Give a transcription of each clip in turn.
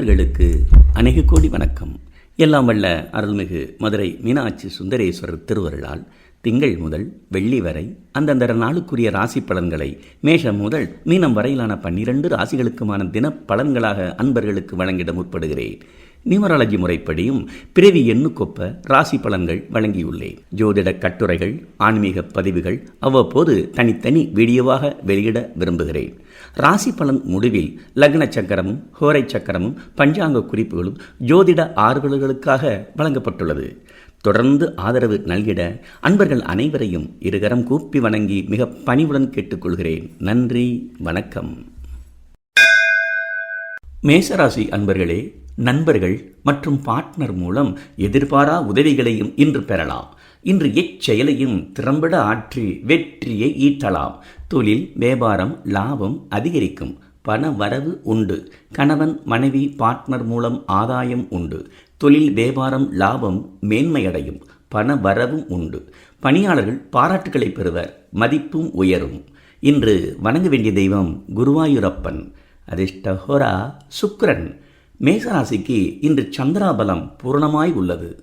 அன்பர்களுக்கு அநேக கோடி வணக்கம். எல்லாம் வல்ல அருள்மிகு மதுரை மீனாட்சி சுந்தரேஸ்வரர் திருவருளால் திங்கள் முதல் வெள்ளி வரை அந்தந்த நாளுக்குரிய ராசி பலன்களை மேஷம் முதல் மீனம் வரையிலான பன்னிரண்டு ராசிகளுக்குமான தின பலன்களாக அன்பர்களுக்கு வழங்கிட முற்படுகிறேன். நியூமராலஜி முறைப்படியும் பிறவி எண்ணுக்கொப்ப ராசி பலன்கள் வழங்கியுள்ளேன். ஜோதிட கட்டுரைகள் ஆன்மீக பதிவுகள் அவ்வப்போது தனித்தனி வீடியோவாக வெளியிட விரும்புகிறேன். ராசி பலன் முடிவில் லக்ன சக்கரமும் ஹோரை சக்கரமும் பஞ்சாங்க குறிப்புகளும் ஜோதிட ஆர்வலர்களுக்காக வழங்கப்பட்டுள்ளது. தொடர்ந்து ஆதரவு நல்கிட அன்பர்கள் அனைவரையும் இருகரம் கூப்பி வணங்கி மிக பணிவுடன் கேட்டுக்கொள்கிறேன். நன்றி வணக்கம். மேசராசி அன்பர்களே நண்பர்கள் மற்றும் பார்ட்னர் மூலம் எதிர்பாரா உதவிகளையும் இன்று பெறலாம். இன்று எச்செயலையும் திறம்பட ஆற்றி வெற்றியை ஈட்டலாம். தொழில் வியாபாரம் லாபம் அதிகரிக்கும். பண வரவு உண்டு. கணவன் மனைவி பார்ட்னர் மூலம் ஆதாயம் உண்டு. தொழில் வியாபாரம் லாபம் மேன்மையடையும். பண வரவும் உண்டு. பணியாளர்கள் பாராட்டுகளை பெறுவர். மதிப்பும் உயரும். இன்று வணங்க வேண்டிய தெய்வம் குருவாயூரப்பன். அதிர்ஷ்டஹோரா சுக்ரன் மேசராசிக்கு இன்று சந்திராபலம் பூரணமாய் உள்ளது.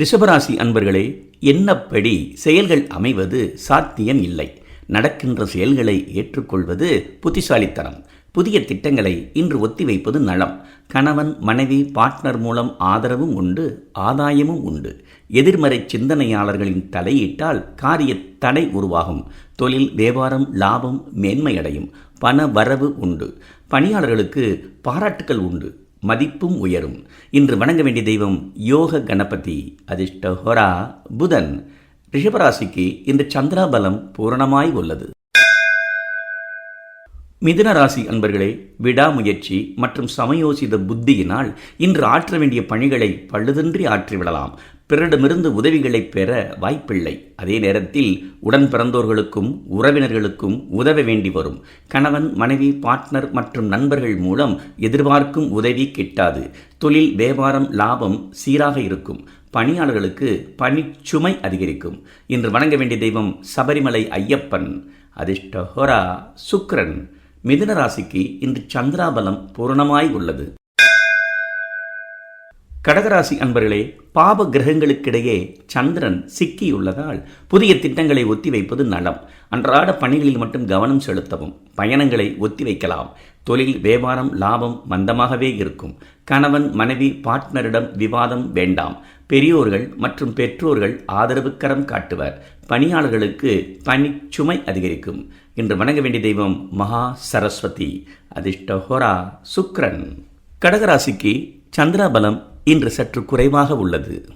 ரிஷபராசி அன்பர்களே என்னப்படி செயல்கள் அமைவது சாத்தியம் இல்லை. நடக்கின்ற செயல்களை ஏற்றுக்கொள்வது புத்திசாலித்தனம். புதிய திட்டங்களை இன்று ஒத்திவைப்பது நலம். கணவன் மனைவி பார்ட்னர் மூலம் ஆதரவும் உண்டு ஆதாயமும் உண்டு. எதிர்மறை சிந்தனையாளர்களின் தலையீட்டால் காரிய தடை உருவாகும். தொழில் வியாபாரம் லாபம் மேன்மையடையும். பண வரவு உண்டு. பணியாளர்களுக்கு பாராட்டுக்கள் உண்டு. மதிப்பும் உயரும். இன்று வணங்க வேண்டிய தெய்வம் யோக கணபதி அதிர்ஷ்ட ஹொரா புதன். ரிஷபராசிக்கு இன்று சந்திராபலம் பூரணமாய் உள்ளது. மிதுன ராசி அன்பர்களே விடாமுயற்சி மற்றும் சமயோசித புத்தியினால் இன்று ஆற்ற வேண்டிய பணிகளை பழுதின்றி ஆற்றிவிடலாம். பிறரிடமிருந்து உதவிகளை பெற வாய்ப்பில்லை. அதே நேரத்தில் உடன் பிறந்தோர்களுக்கும் உறவினர்களுக்கும் உதவ வேண்டி வரும். கணவன் மனைவி பார்ட்னர் மற்றும் நண்பர்கள் மூலம் எதிர்பார்க்கும் உதவி கிட்டாது. தொழில் வியாபாரம் லாபம் சீராக இருக்கும். பணியாளர்களுக்கு பணிச்சுமை அதிகரிக்கும். இன்று வணங்க வேண்டிய தெய்வம் சபரிமலை ஐயப்பன். அதிர்ஷ்டஹோரா சுக்ரன் மிதுன ராசிக்கு இன்று சந்திராபலம் பூரணமாய் உள்ளது. கடகராசி அன்பர்களே பாப கிரகங்களுக்கிடையே சந்திரன் சிக்கியுள்ளதால் புதிய திட்டங்களை ஒத்திவைப்பது நலம். அன்றாட பணிகளில் மட்டும் கவனம் செலுத்தவும் பயணங்களை ஒத்திவைக்கலாம். தொழில் வியாபாரம் லாபம் மந்தமாகவே இருக்கும். கணவன் மனைவி பார்ட்னரிடம் விவாதம் வேண்டாம். பெரியோர்கள் மற்றும் பெற்றோர்கள் ஆதரவுக்கரம் காட்டுவர். பணியாளர்களுக்கு பணிச்சுமை அதிகரிக்கும். இன்று வணங்க வேண்டிய தெய்வம் மகா சரஸ்வதி. அதிர்ஷ்டஹோரா சுக்ரன். கடகராசிக்கு சந்திராபலம் இன்று சற்று குறைவாக உள்ளது.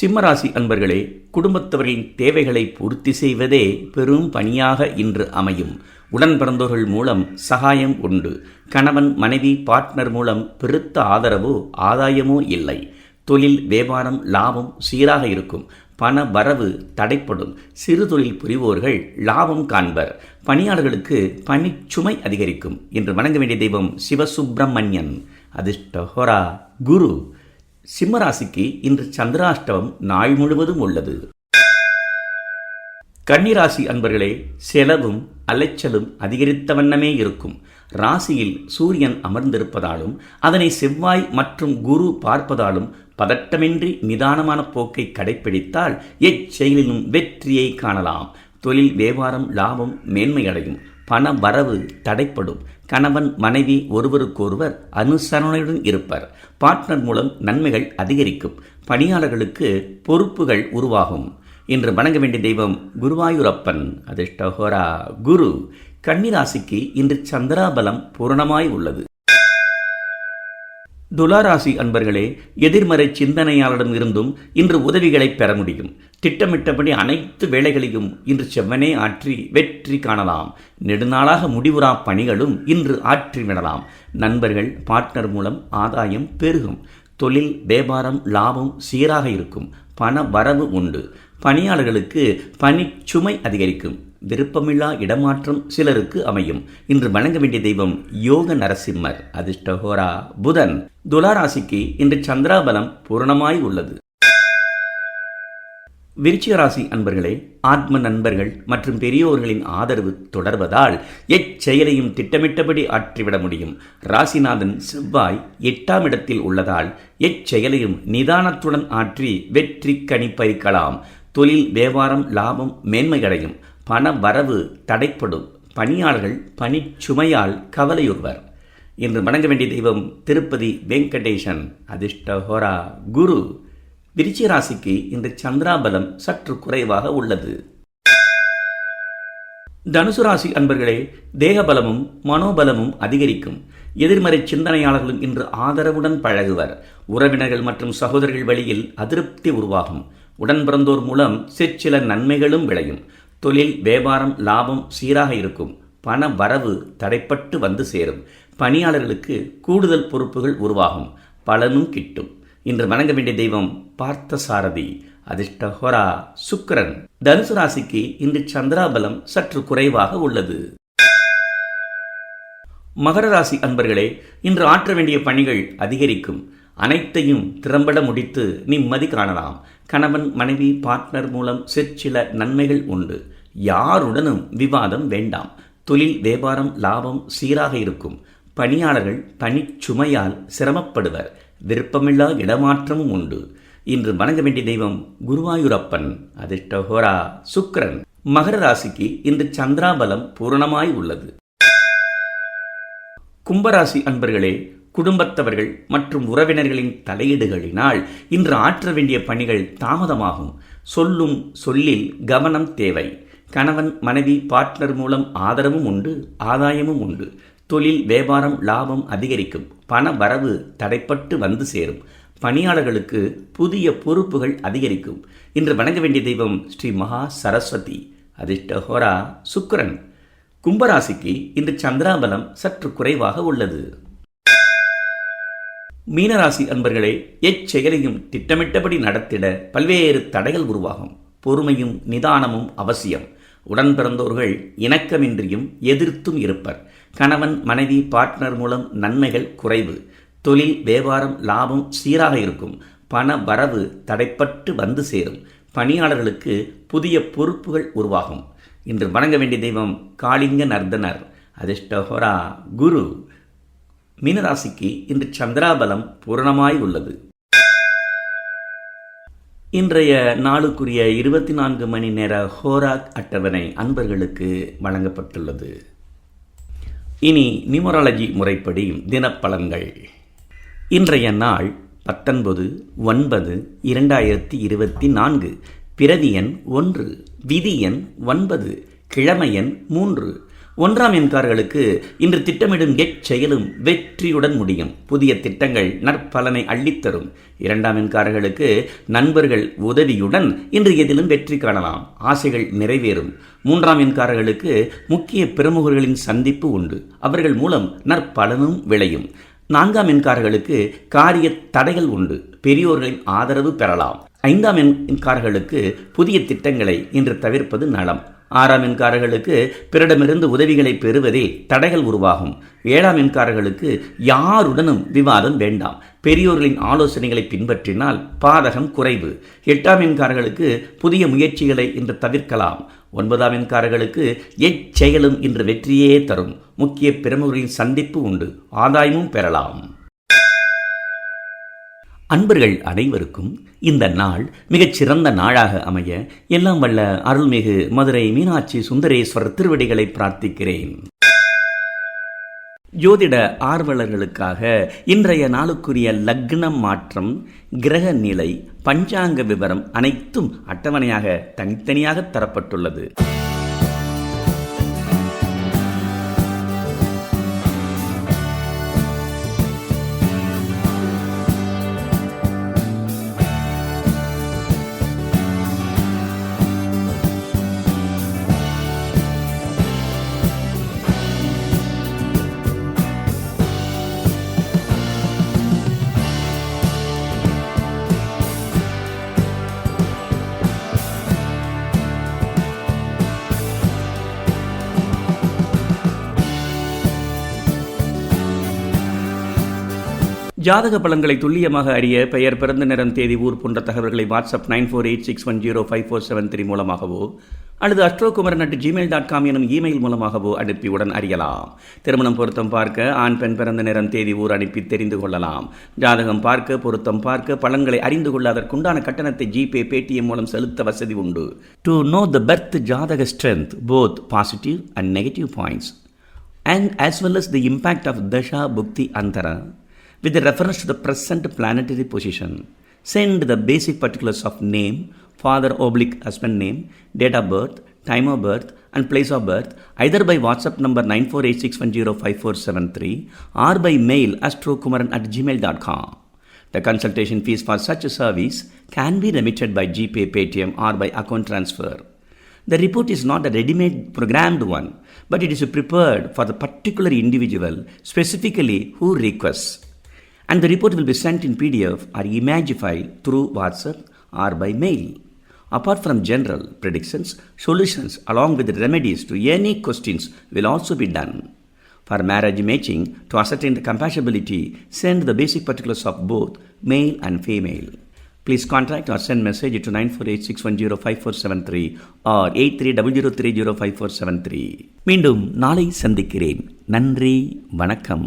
சிம்மராசி அன்பர்களே குடும்பத்தவரின் தேவைகளை பூர்த்தி செய்வதே பெரும் பணியாக இன்று அமையும். உடன் பிறந்தோர்கள் மூலம் சகாயம் உண்டு. கணவன் மனைவி பார்ட்னர் மூலம் பெருத்த ஆதரவோ ஆதாயமோ இல்லை. தொழில் வியாபாரம் லாபம் சீராக இருக்கும். பண வரவு தடைப்படும். சிறு தொழில் புரிவோர்கள் லாபம் காண்பர். பணியாளர்களுக்கு பணிச்சுமை அதிகரிக்கும். என்று வணங்க வேண்டிய தெய்வம் சிவசுப்பிரமணியன் அதிர்ஷ்டஹோரா குரு சிம்மராசிக்கு இன்று சந்திராஷ்டவம் நாள் முழுவதும் உள்ளது. கன்னிராசி அன்பர்களே செலவும் அலைச்சலும் அதிகரித்த வண்ணமே இருக்கும். ராசியில் சூரியன் அமர்ந்திருப்பதாலும் அதனை செவ்வாய் மற்றும் குரு பார்ப்பதாலும் பதட்டமின்றி நிதானமான போக்கை கடைப்பிடித்தால் எச்செயலிலும் வெற்றியை காணலாம். தொழில் வியாபாரம் லாபம் மேன்மையடையும். பண வரவு தடைப்படும். கணவன் மனைவி ஒருவருக்கொருவர் அனுசரணையுடன் இருப்பர். பார்ட்னர் மூலம் நன்மைகள் அதிகரிக்கும். பணியாளர்களுக்கு பொறுப்புகள் உருவாகும். இன்று வணங்க வேண்டிய தெய்வம் குருவாயூரப்பன். அதிர்ஷ்டஹோரா குரு. கன்னிராசிக்கு இன்று சந்திராபலம் பூரணமாய் உள்ளது. துலாராசி அன்பர்களே எதிர்மறை சிந்தனையாளரிடம் இருந்தும் இன்று உதவிகளை பெற முடியும். திட்டமிட்டபடி அனைத்து வேலைகளையும் இன்று செவ்வனே ஆற்றி வெற்றி காணலாம். நெடுநாளாக முடிவுறா பணிகளும் இன்று ஆற்றிவிடலாம் நண்பர்கள் பார்ட்னர் மூலம் ஆதாயம் பெருகும். தொழில் வியாபாரம் லாபம் சீராக இருக்கும். பண வரவு உண்டு. பணியாளர்களுக்கு பணிச்சுமை அதிகரிக்கும். விருப்பமில்லா இடமாற்றம் சிலருக்கு அமையும். இன்று வணங்க வேண்டிய தெய்வம் யோக நரசிம்மர். அதிர்ஷ்டஹோரா புதன். துலாராசிக்கு இன்று சந்திராபலம் பூரணமாய் உள்ளது. விருச்சிகராசி அன்பர்களே ஆத்ம நண்பர்கள் மற்றும் பெரியோர்களின் ஆதரவு தொடர்வதால் எச்செயலையும் திட்டமிட்டபடி ஆற்றிவிட முடியும். ராசிநாதன் செவ்வாய் எட்டாம் இடத்தில் உள்ளதால் எச்செயலையும் நிதானத்துடன் ஆற்றி வெற்றி கணிப்பறிக்கலாம். தொழில் வியாபாரம் லாபம் மேன்மையடையும். பண வரவு தடைப்படும். பணியாளர்கள் பணிச்சுமையால் கவலையுறுவர். இன்று வணங்க வேண்டிய தெய்வம் திருப்பதி வெங்கடேசன். அதிர்ஷ்டஹோரா. குரு விருச்சி ராசிக்கு இன்று சந்திராபலம் சற்று குறைவாக உள்ளது. தனுசு ராசி அன்பர்களே தேகபலமும் மனோபலமும் அதிகரிக்கும். எதிர்மறை சிந்தனையாளர்களும் இன்று ஆதரவுடன் பழகுவர். உறவினர்கள் மற்றும் சகோதரர்கள் வழியில் அதிருப்தி உருவாகும். உடன் பிறந்தோர் மூலம் சிற்சில நன்மைகளும் விளையும். தொழில் வியாபாரம் லாபம் சீராக இருக்கும். பண வரவு தடைப்பட்டு வந்து சேரும். பணியாளர்களுக்கு கூடுதல் பொறுப்புகள் உருவாகும். பலனும் கிட்டும். இன்று வணங்க வேண்டிய தெய்வம் பார்த்த சாரதி அதிர்ஷ்ட சுக்கரன். தனுசு ராசிக்கு இன்று சந்திராபலம் சற்று குறைவாக உள்ளது. மகர ராசி அன்பர்களே இன்று ஆற்ற வேண்டிய பணிகள் அதிகரிக்கும். அனைத்தையும் திறம்பட முடித்து நிம்மதி காணலாம். கணவன் மனைவி பார்ட்னர் மூலம் சிற்சில நன்மைகள் உண்டு. யாருடனும் விவாதம் வேண்டாம். தொழில் வியாபாரம் லாபம் சீராக இருக்கும். பணியாளர்கள் பணிச்சுமையால் சிரமப்படுவர். விருப்பமில்லா இடமாற்றமும் உண்டு. இன்று வணங்க வேண்டிய தெய்வம் குருவாயூரப்பன். அதிர்ஷ்டஹோரா சுக்கரன். மகர ராசிக்கு இன்று சந்திராபலம் பூரணமாய் உள்ளது. கும்பராசி அன்பர்களே குடும்பத்தவர்கள் மற்றும் உறவினர்களின் தலையீடுகளினால் இன்று ஆற்ற வேண்டிய பணிகள் தாமதமாகும். சொல்லும் சொல்லில் கவனம் தேவை. கணவன் மனைவி பார்ட்னர் மூலம் ஆதரவும் உண்டு ஆதாயமும் உண்டு. தொழில் வியாபாரம் லாபம் அதிகரிக்கும். பண வரவு தடைப்பட்டு வந்து சேரும். பணியாளர்களுக்கு புதிய பொறுப்புகள் அதிகரிக்கும். இன்று வணங்க வேண்டிய தெய்வம் ஸ்ரீ மகா சரஸ்வதி. அதிர்ஷ்டஹோரா சுக்கரன். கும்பராசிக்கு இன்று சந்திராபலம் சற்று குறைவாக உள்ளது. மீனராசி அன்பர்களே எச்செயலையும் திட்டமிட்டபடி நடத்திட பல்வேறு தடைகள் உருவாகும். பொறுமையும் நிதானமும் அவசியம். உடன் பிறந்தோர்கள் இணக்கமின்றியும் எதிர்த்தும் இருப்பர். கணவன் மனைவி பார்ட்னர் மூலம் நன்மைகள் குறைவு. தொழில் வியாபாரம் லாபம் சீராக இருக்கும். பண வரவு தடைப்பட்டு வந்து சேரும். பணியாளர்களுக்கு புதிய பொறுப்புகள் உருவாகும். இன்று வணங்க வேண்டிய தெய்வம் காளிங்க நர்தனர். அதிர்ஷ்டஹோரா குரு. மீனராசிக்கு இன்று சந்திராபலம் பூரணமாய் உள்ளது. இன்றைய நாளுக்குரிய இருபத்தி நான்கு மணி நேர ஹோராக் அட்டவணை அன்பர்களுக்கு வழங்கப்பட்டுள்ளது. இனி நியூமராலஜி முறைப்படி தினப்பலன்கள். இன்றைய நாள் பத்தொன்பது ஒன்பது இரண்டாயிரத்தி இருபத்தி நான்கு. பிரதி எண் ஒன்று விதி எண் ஒன்பது கிழமை எண் மூன்று. ஒன்றாம் எண்கார்களுக்கு இன்று திட்டமிடும் எச் செயலும் வெற்றியுடன் முடியும். புதிய திட்டங்கள் நற்பலனை அள்ளித்தரும். இரண்டாம் எண்காரர்களுக்கு நண்பர்கள் உதவியுடன் இன்று எதிலும் வெற்றி காணலாம். ஆசைகள் நிறைவேறும். மூன்றாம் எண்காரர்களுக்கு முக்கிய பிரமுகர்களின் சந்திப்பு உண்டு. அவர்கள் மூலம் நற்பலனும் விளையும். நான்காம் எண்காரர்களுக்கு காரிய தடைகள் உண்டு. பெரியோர்களின் ஆதரவு பெறலாம். ஐந்தாம் எண்காரர்களுக்கு புதிய திட்டங்களை இன்று தவிர்ப்பது நலம். ஆறாம் எண்காரர்களுக்கு பிறரிடமிருந்து உதவிகளை பெறுவதில் தடைகள் உருவாகும். ஏழாம் எண்காரர்களுக்கு யாருடனும் விவாதம் வேண்டாம். பெரியோர்களின் ஆலோசனைகளை பின்பற்றினால் பாதகம் குறைவு. எட்டாம் எண்காரர்களுக்கு புதிய முயற்சிகளை இன்று தவிர்க்கலாம். ஒன்பதாம் எண்காரர்களுக்கு எச்செயலும் இன்று வெற்றியே தரும். முக்கிய பிரமுகர்களின் சந்திப்பு உண்டு. ஆதாயமும் பெறலாம். அன்பர்கள் அனைவருக்கும் இந்த நாள் மிகச் சிறந்த நாளாக அமைய எல்லாம் வல்ல அருள்மிகு மதுரை மீனாட்சி சுந்தரேஸ்வரர் திருவடிகளை பிரார்த்திக்கிறேன். ஜோதிட ஆர்வலர்களுக்காக இன்றைய நாளுக்குரிய லக்னம் மாற்றம் கிரக நிலை பஞ்சாங்க விவரம் அனைத்தும் அட்டவணையாக தனித்தனியாக தரப்பட்டுள்ளது. ஜாதக பலன்களை துல்லியமாக அறிய பெயர் பிறந்த நேரம் தேதி ஊர் போன்ற தகவல்களை WhatsApp nine four eight six one zero five four seven three மூலமாகவோ அல்லது அஸ்ட்ரோகுமரன் அட் ஜிமெயில் டாட் காம் எனும் இமெயில் மூலமாகவோ அனுப்பி உடன் அறியலாம். திருமணம் பொருத்தம் பார்க்க ஆண் பெண் பிறந்த நேரம் தேதி ஊர் அனுப்பி தெரிந்து கொள்ளலாம். ஜாதகம் பார்க்க பொருத்தம் பார்க்க பலன்களை அறிந்து கொள்ள அதற்குண்டான கட்டணத்தை ஜிபே பேடிஎம் மூலம் செலுத்த வசதி உண்டு. To know the birth jataka strength both positive and negative points and as well as the impact of dasha bhukti Antara. With reference to the present planetary position. Send the basic particulars of name, father oblique husband name, date of birth, time of birth, and place of birth either by WhatsApp number 9486105473 or by mail astrokumaran at gmail.com. The consultation fees for such a service can be remitted by GPay, Paytm, or by account transfer. The report is not a ready made programmed one, but it is prepared for the particular individual, specifically who requests. And the report will be sent in PDF or image file through WhatsApp or by mail. Apart from general predictions, solutions along with remedies to any questions will also be done. For marriage matching, to ascertain the compatibility, send the basic particulars of both male and female. Please contact or send message to 9486105473 or 8300305473. மீண்டும் நாளை சந்திக்கிறேன் நன்றி வணக்கம்